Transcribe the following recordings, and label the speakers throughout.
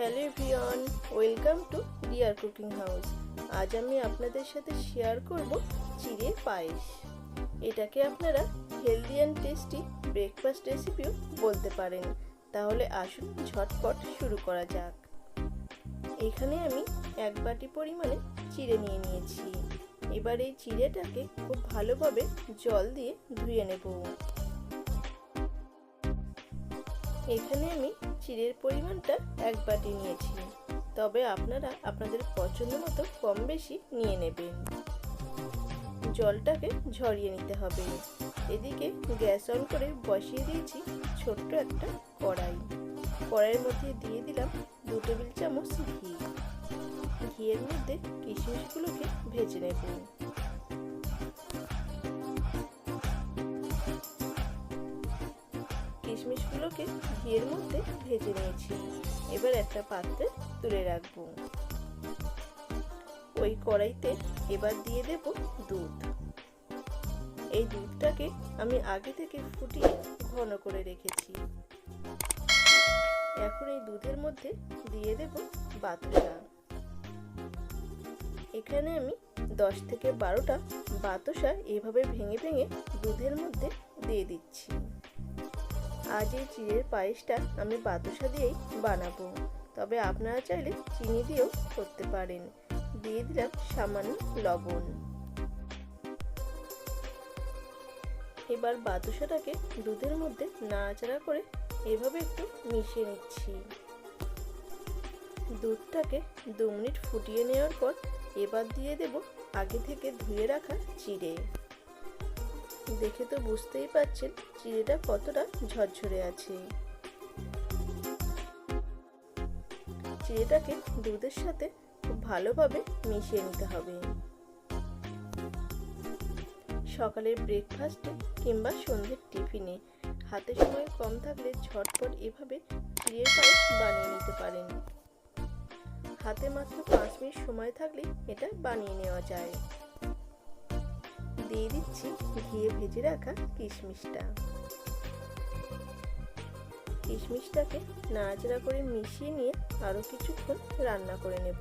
Speaker 1: Hello everyone, welcome to dear cooking house. আজ আমি আপনাদের সাথে শেয়ার করব চিড়ে পায়েস। এটাকে আপনারা হেলদি অ্যান্ড টেস্টি ব্রেকফাস্ট রেসিপিও বলতে পারেন। তাহলে আসুন ঝটপট শুরু করা যাক। এখানে আমি এক বাটি পরিমাণে চিড়ে নিয়ে নিয়েছি। এবার এই চিড়েটাকে খুব ভালোভাবে জল দিয়ে ধুয়ে নেব। এখানে আমি চিড়ের পরিমাণটা এক বাটি নিয়েছি। তবে আপনারা আপনাদের পছন্দ মতো কম বেশি নিয়ে নেবেন। জলটাকে ঝরিয়ে নিতে হবে। এদিকে গ্যাস অন করে বসিয়ে দিয়েছি ছোট্ট একটা কড়াই। কড়াইয়ের মধ্যে দিয়ে দিলাম দু টেবিল চামচ ঘি। ঘিয়ের মধ্যে কিশমিশগুলোকে ভেজে নেব। কিশমিশগুলোকে ঘিয়ের মধ্যে ভেজে নিয়েছি। এবার একটা পাত্রে তুলে রাখব। ওই কড়াইতে এবার দিয়ে দেব দুধ। এই দুধটাকে আমি আগে থেকে ফুটিয়ে ঘন করে রেখেছি। এখন এই দুধের মধ্যে দিয়ে দেব বাতাসা এখানে আমি দশ থেকে বারোটা বাতাসা এভাবে ভেঙে ভেঙে দুধের মধ্যে দিয়ে দিচ্ছি। আজ এই চিড়ের পায়েসটা আমি বাতাসা দিয়েই বানাবো। তবে আপনারা চাইলে চিনি দিয়েও করতে পারেন। দিয়ে দিলাম সামান্য লবণ। এবার বাতাসাটাকে দুধের মধ্যে নাড়াচাড়া করে এভাবে একটু মিশিয়ে নিচ্ছি। দুধটাকে দু মিনিট ফুটিয়ে নেওয়ার পর এবার দিয়ে দেব আগে থেকে ধুয়ে রাখা চিড়ে। দেখে তো বুঝতেই পারছেন চিড়েটা কতটা ঝরঝরে আছে। চিড়েটাকে দুধের সাথে খুব ভালোভাবে মিশিয়ে নিতে হবে। সকালের ব্রেকফাস্টে কিংবা সন্ধ্যের টিফিনে হাতে সময় কম থাকলে ঝটপট এভাবে চিড়ের পায়েস বানিয়ে নিতে পারেন। হাতে মাত্র পাঁচ মিনিট সময় থাকলে এটা বানিয়ে নেওয়া যায়। দিয়ে দিচ্ছি, ঘিয়ে ভেজে রাখা কিশমিশটা। কিশমিশটাকে নাড়াচাড়া করে মিশিয়ে নিয়ে আরও কিছুক্ষণ রান্না করে নেব।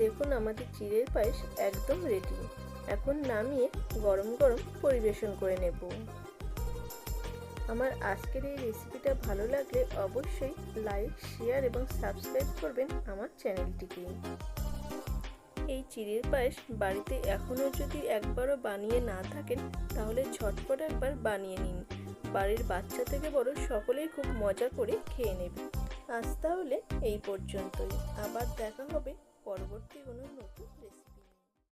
Speaker 1: দেখুন আমাদের চিড়ের পায়েস একদম রেডি এখন নামিয়ে গরম গরম পরিবেশন করে নেব। আমার আজকের এই রেসিপিটা ভালো লাগলে অবশ্যই লাইক শেয়ার এবং সাবস্ক্রাইব করবেন আমার চ্যানেলটিকে চিড়ের পায়েস বাড়িতে এখনও যদি একবারও বানিয়ে না থাকেন, তাহলে ঝটপট একবার বানিয়ে নিন। বাড়ির বাচ্চা থেকে বড় সকলেই খুব মজা করে খেয়ে নেবে। আজ তাহলে এই পর্যন্তই। আবার দেখা হবে পরবর্তী কোনো নতুন